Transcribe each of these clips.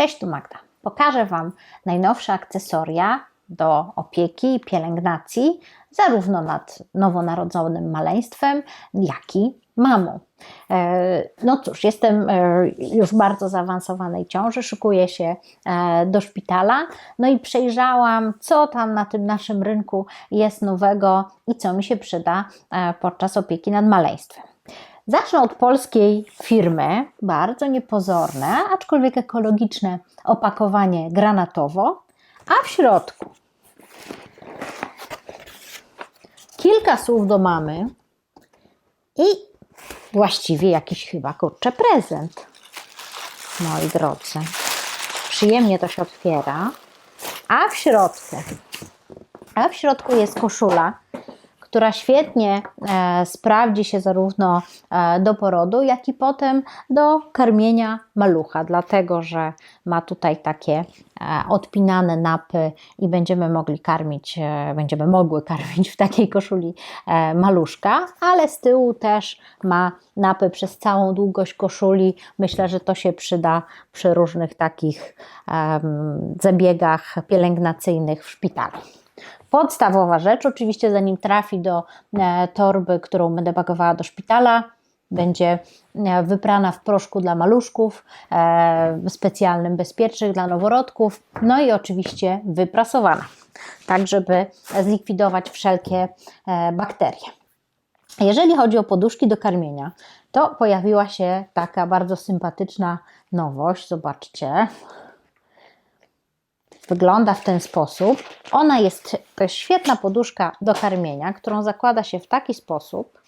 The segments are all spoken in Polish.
Cześć, tu Magda. Pokażę Wam najnowsze akcesoria do opieki i pielęgnacji, zarówno nad nowonarodzonym maleństwem, jak i mamą. E, No cóż, jestem e, już bardzo zaawansowanej ciąży, szykuję się e, do szpitala, no i przejrzałam, co tam na tym naszym rynku jest nowego i co mi się przyda podczas opieki nad maleństwem. Zacznę od polskiej firmy, bardzo niepozorne, aczkolwiek ekologiczne opakowanie granatowo, a w środku kilka słów do mamy i właściwie jakiś chyba kurczę prezent. Moi drodzy, przyjemnie to się otwiera, a w środku, a w środku jest koszula, która świetnie e, sprawdzi się zarówno e, do porodu, jak i potem do karmienia malucha, dlatego że ma tutaj takie e, odpinane napy i będziemy mogli karmić, będziemy mogły karmić w takiej koszuli maluszka, ale z tyłu też ma napy przez całą długość koszuli. Myślę, że to się przyda przy różnych takich zabiegach pielęgnacyjnych w szpitalu. Podstawowa rzecz, oczywiście, zanim trafi do e, torby, którą będę pakowała do szpitala, będzie e, wyprana w proszku dla maluszków, e, specjalnym, bezpiecznych dla noworodków, no i oczywiście wyprasowana, tak żeby zlikwidować wszelkie bakterie. Jeżeli chodzi o poduszki do karmienia, to pojawiła się taka bardzo sympatyczna nowość. Zobaczcie. Wygląda w ten sposób. Ona jest, to jest świetna poduszka do karmienia, którą zakłada się w taki sposób.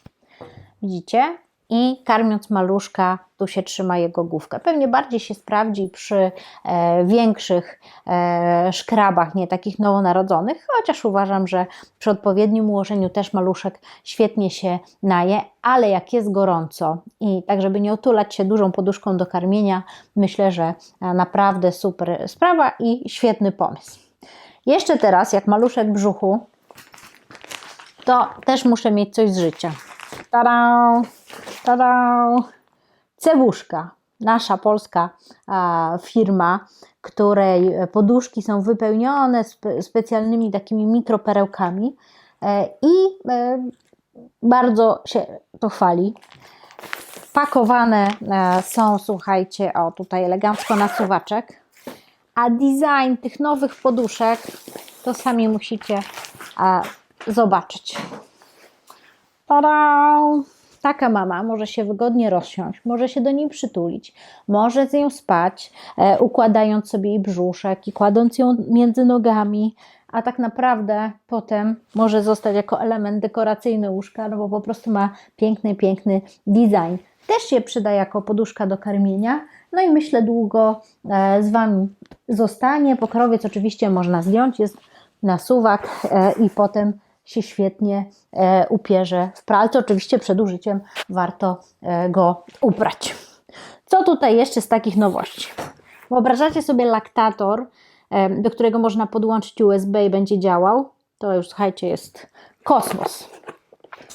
Widzicie? I karmiąc maluszka, tu się trzyma jego główkę. Pewnie bardziej się sprawdzi przy e, większych e, szkrabach, nie takich nowonarodzonych, chociaż uważam, że przy odpowiednim ułożeniu też maluszek świetnie się naje, ale jak jest gorąco i tak, żeby nie otulać się dużą poduszką do karmienia, myślę, że e, naprawdę super sprawa i świetny pomysł. Jeszcze teraz, jak maluszek brzuchu, to też muszę mieć coś z życia. Tada! Tada! Cewuszka, nasza polska firma, której poduszki są wypełnione spe, specjalnymi takimi mikroperełkami e, i e, bardzo się to chwali. Pakowane e, są, słuchajcie, o tutaj elegancko na suwaczek, a design tych nowych poduszek to sami musicie zobaczyć. Tada! Taka mama może się wygodnie rozsiąść, może się do niej przytulić, może z nią spać, e, układając sobie jej brzuszek i kładąc ją między nogami, a tak naprawdę potem może zostać jako element dekoracyjny łóżka, no bo po prostu ma piękny, piękny design. Też się przyda jako poduszka do karmienia, no i myślę długo e, z Wami zostanie. Pokrowiec oczywiście można zdjąć, jest na suwak e, i potem się świetnie e, upierze w pralce. Oczywiście przed użyciem warto e, go uprać. Co tutaj jeszcze z takich nowości? Wyobrażacie sobie laktator, e, do którego można podłączyć USB i będzie działał? To już słuchajcie, jest kosmos.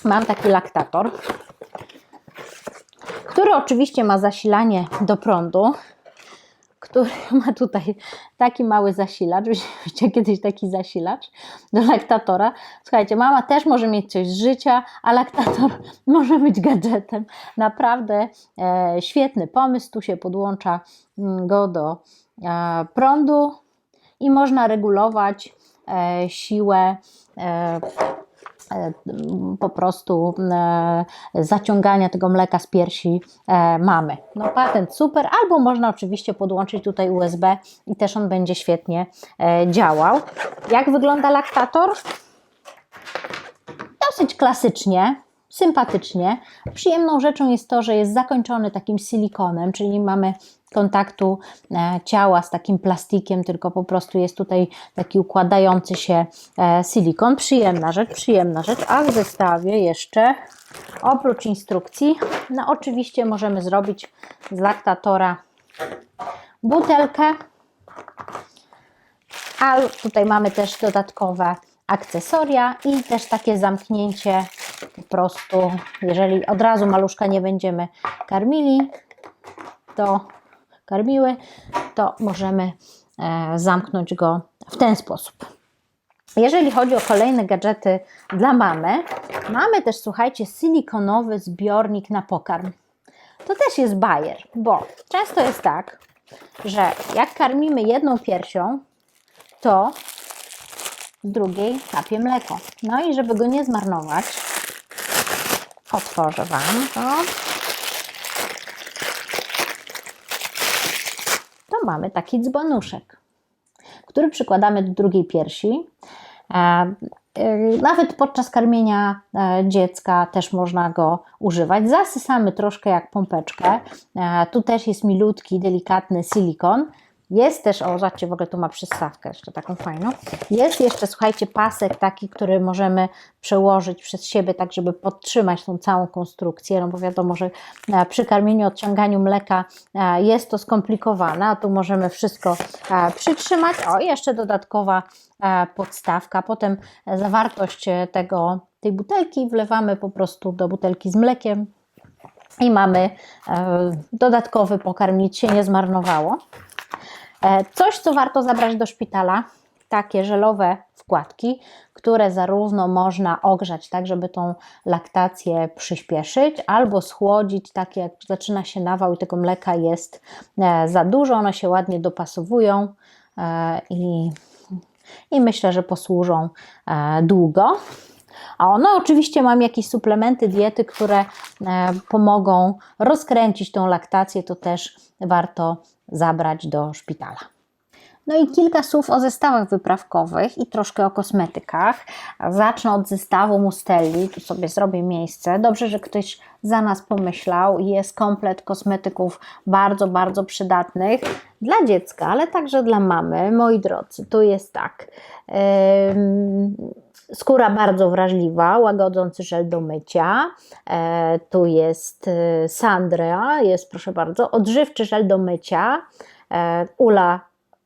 Mam taki laktator, który oczywiście ma zasilanie do prądu który ma tutaj taki mały zasilacz. Widzicie kiedyś taki zasilacz do laktatora. Słuchajcie, mama też może mieć coś z życia, a laktator może być gadżetem. Naprawdę e, świetny pomysł. Tu się podłącza mm, go do e, prądu i można regulować e, siłę. E, po prostu e, zaciągania tego mleka z piersi e, mamy. No patent super, albo można oczywiście podłączyć tutaj USB i też on będzie świetnie e, działał. Jak wygląda laktator? Dosyć klasycznie, sympatycznie. Przyjemną rzeczą jest to, że jest zakończony takim silikonem, czyli nie mamy kontaktu e, ciała z takim plastikiem, tylko po prostu jest tutaj taki układający się e, silikon. Przyjemna rzecz, przyjemna rzecz. A w zestawie jeszcze oprócz instrukcji, no oczywiście możemy zrobić z laktatora butelkę, a tutaj mamy też dodatkowe akcesoria i też takie zamknięcie po prostu, jeżeli od razu maluszka nie będziemy karmili, to karmiły, to możemy e, zamknąć go w ten sposób. Jeżeli chodzi o kolejne gadżety dla mamy, mamy też, słuchajcie, silikonowy zbiornik na pokarm. To też jest bajer, bo często jest tak, że jak karmimy jedną piersią, to z drugiej kapie mleko. No i żeby go nie zmarnować, otworzę Wam to. To mamy taki dzbanuszek, który przykładamy do drugiej piersi. E, e, Nawet podczas karmienia e, dziecka też można go używać. Zasysamy troszkę jak pompeczkę. Tu też jest milutki, delikatny silikon. Jest też, o zobaczcie, w ogóle tu ma przystawkę jeszcze taką fajną. Jest jeszcze, słuchajcie, pasek taki, który możemy przełożyć przez siebie, tak żeby podtrzymać tą całą konstrukcję, no bo wiadomo, że e, przy karmieniu, odciąganiu mleka e, jest to skomplikowane, a tu możemy wszystko e, przytrzymać. O, jeszcze dodatkowa podstawka. Potem zawartość tego, tej butelki wlewamy po prostu do butelki z mlekiem i mamy dodatkowy pokarm, nic się nie zmarnowało. E, Coś, co warto zabrać do szpitala, takie żelowe wkładki, które zarówno można ogrzać, tak żeby tą laktację przyspieszyć, albo schłodzić, tak jak zaczyna się nawał i tego mleka jest e, za dużo, one się ładnie dopasowują e, i, i myślę, że posłużą długo. A ono oczywiście mam jakieś suplementy diety, które pomogą rozkręcić tą laktację, to też warto zabrać do szpitala. No i kilka słów o zestawach wyprawkowych i troszkę o kosmetykach. Zacznę od zestawu Mustelli, tu sobie zrobię miejsce. Dobrze, że ktoś za nas pomyślał. Jest komplet kosmetyków bardzo, bardzo przydatnych dla dziecka, ale także dla mamy. Moi drodzy, tu jest tak. Ym, Skóra bardzo wrażliwa, łagodzący żel do mycia. E, tu jest e, Sandra, jest proszę bardzo, odżywczy żel do mycia. E, Ula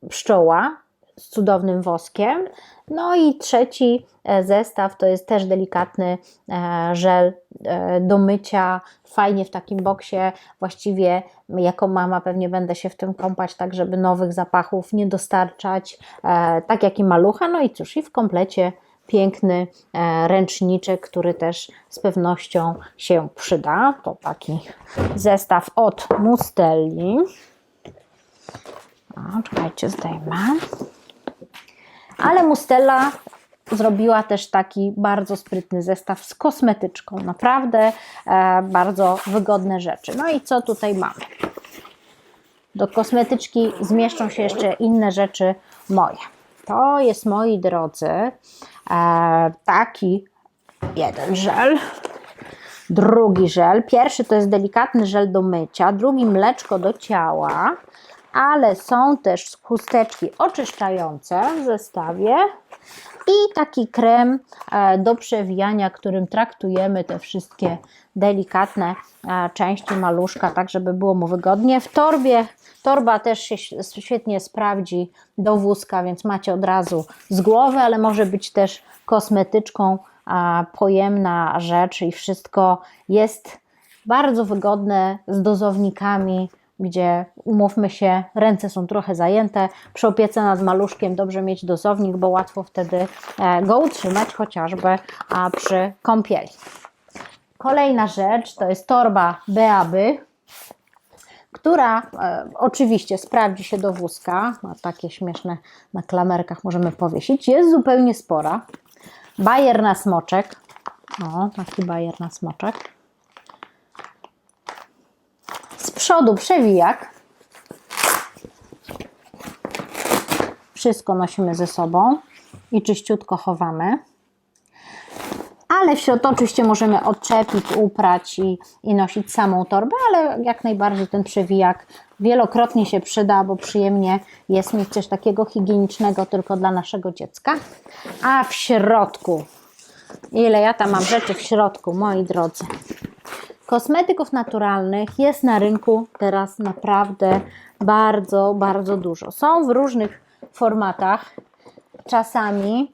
pszczoła z cudownym woskiem. No i trzeci e, zestaw to jest też delikatny e, żel do mycia, fajnie w takim boksie. Właściwie jako mama pewnie będę się w tym kąpać, tak żeby nowych zapachów nie dostarczać, tak jak i malucha. No i cóż, i w komplecie piękny e, ręczniczek, który też z pewnością się przyda. To taki zestaw od Mustelli. O, czekajcie, zdejmę. Ale Mustella zrobiła też taki bardzo sprytny zestaw z kosmetyczką. Naprawdę e, bardzo wygodne rzeczy. No i co tutaj mamy? Do kosmetyczki zmieszczą się jeszcze inne rzeczy moje. To jest, moi drodzy, taki jeden żel, drugi żel. Pierwszy to jest delikatny żel do mycia, drugi mleczko do ciała, ale są też chusteczki oczyszczające w zestawie i taki krem e, do przewijania, którym traktujemy te wszystkie delikatne e, części maluszka, tak żeby było mu wygodnie. W torbie, torba też się świetnie sprawdzi do wózka, więc macie od razu z głowy, ale może być też kosmetyczką a, pojemna rzecz i wszystko jest bardzo wygodne z dozownikami, gdzie umówmy się, ręce są trochę zajęte. Przy opiece nad maluszkiem dobrze mieć dozownik, bo łatwo wtedy e, go utrzymać, chociażby przy kąpieli. Kolejna rzecz to jest torba Beaby, która e, oczywiście sprawdzi się do wózka. Ma takie śmieszne na klamerkach możemy powiesić. Jest zupełnie spora. Bajer na smoczek. O, taki bajer na smoczek. Z przodu przewijak. Wszystko nosimy ze sobą i czyściutko chowamy. Ale w środku oczywiście możemy odczepić, uprać i, i nosić samą torbę, ale jak najbardziej ten przewijak wielokrotnie się przyda, bo przyjemnie jest mieć coś takiego higienicznego tylko dla naszego dziecka. A w środku, ile ja tam mam rzeczy w środku, moi drodzy. Kosmetyków naturalnych jest na rynku teraz naprawdę bardzo, bardzo dużo. Są w różnych formatach. Czasami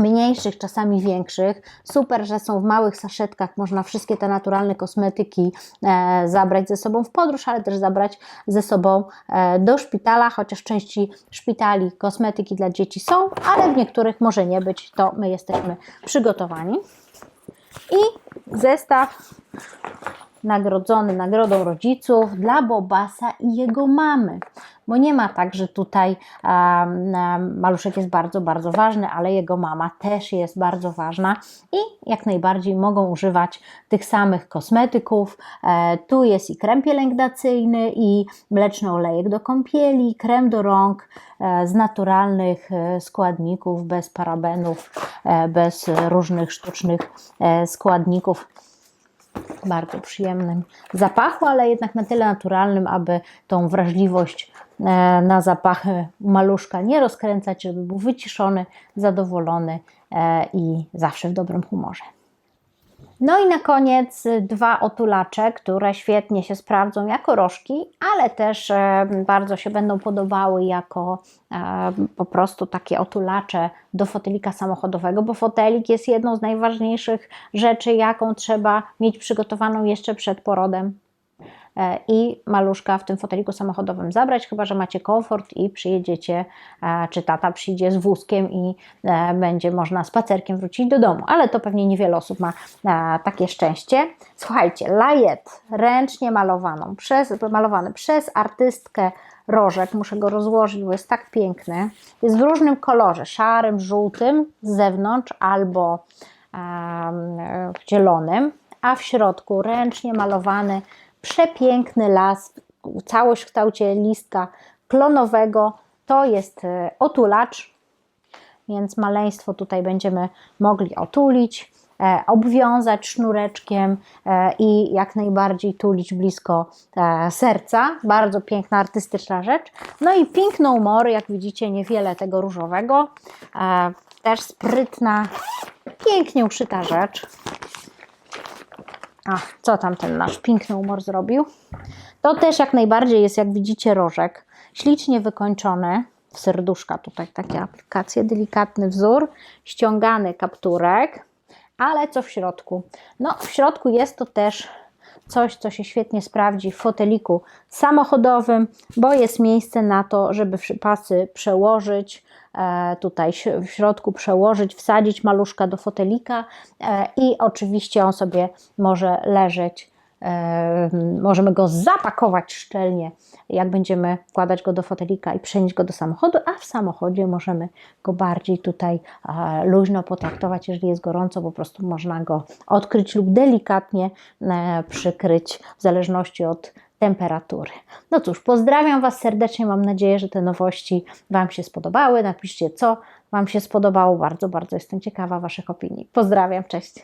mniejszych, czasami większych. Super, że są w małych saszetkach. Można wszystkie te naturalne kosmetyki e, zabrać ze sobą w podróż, ale też zabrać ze sobą e, do szpitala, chociaż w części szpitali kosmetyki dla dzieci są, ale w niektórych może nie być, to my jesteśmy przygotowani. I zestaw nagrodzony nagrodą rodziców dla Bobasa i jego mamy. Bo nie ma tak, że tutaj um, maluszek jest bardzo, bardzo ważny, ale jego mama też jest bardzo ważna i jak najbardziej mogą używać tych samych kosmetyków. E, tu jest i krem pielęgnacyjny, i mleczny olejek do kąpieli, krem do rąk e, z naturalnych e, składników, bez parabenów, e, bez różnych sztucznych e, składników bardzo przyjemnym zapachu, ale jednak na tyle naturalnym, aby tą wrażliwość e, na zapachy maluszka nie rozkręcać, żeby był wyciszony, zadowolony e, i zawsze w dobrym humorze. No i na koniec y, dwa otulacze, które świetnie się sprawdzą jako rożki, ale też e, bardzo się będą podobały jako e, po prostu takie otulacze do fotelika samochodowego, bo fotelik jest jedną z najważniejszych rzeczy, jaką trzeba mieć przygotowaną jeszcze przed porodem i maluszka w tym foteliku samochodowym zabrać, chyba że macie komfort i przyjedziecie, e, czy tata przyjdzie z wózkiem i e, będzie można spacerkiem wrócić do domu, ale to pewnie niewiele osób ma e, takie szczęście. Słuchajcie, lajet ręcznie malowaną, przez, malowany przez artystkę rożek, muszę go rozłożyć, bo jest tak piękny, jest w różnym kolorze, szarym, żółtym z zewnątrz albo e, zielonym, a w środku ręcznie malowany przepiękny las, całość w kształcie listka klonowego. To jest e, otulacz, więc maleństwo tutaj będziemy mogli otulić, e, obwiązać sznureczkiem e, i jak najbardziej tulić blisko serca. Bardzo piękna, artystyczna rzecz. No i Pink No More, jak widzicie, niewiele tego różowego. Też sprytna, pięknie uszyta rzecz. A, co tam ten nasz piękny humor zrobił? To też jak najbardziej jest, jak widzicie, rożek. Ślicznie wykończony. W serduszka tutaj takie aplikacje, delikatny wzór, ściągany kapturek, ale co w środku? No, w środku jest to też coś, co się świetnie sprawdzi w foteliku samochodowym, bo jest miejsce na to, żeby pasy przełożyć, e, tutaj w środku przełożyć, wsadzić maluszka do fotelika e, i oczywiście on sobie może leżeć. Możemy go zapakować szczelnie, jak będziemy wkładać go do fotelika i przenieść go do samochodu, a w samochodzie możemy go bardziej tutaj luźno potraktować, jeżeli jest gorąco, po prostu można go odkryć lub delikatnie e, przykryć w zależności od temperatury. No cóż, pozdrawiam Was serdecznie. Mam nadzieję, że te nowości Wam się spodobały. Napiszcie, co Wam się spodobało. Bardzo, bardzo jestem ciekawa Waszych opinii. Pozdrawiam, cześć.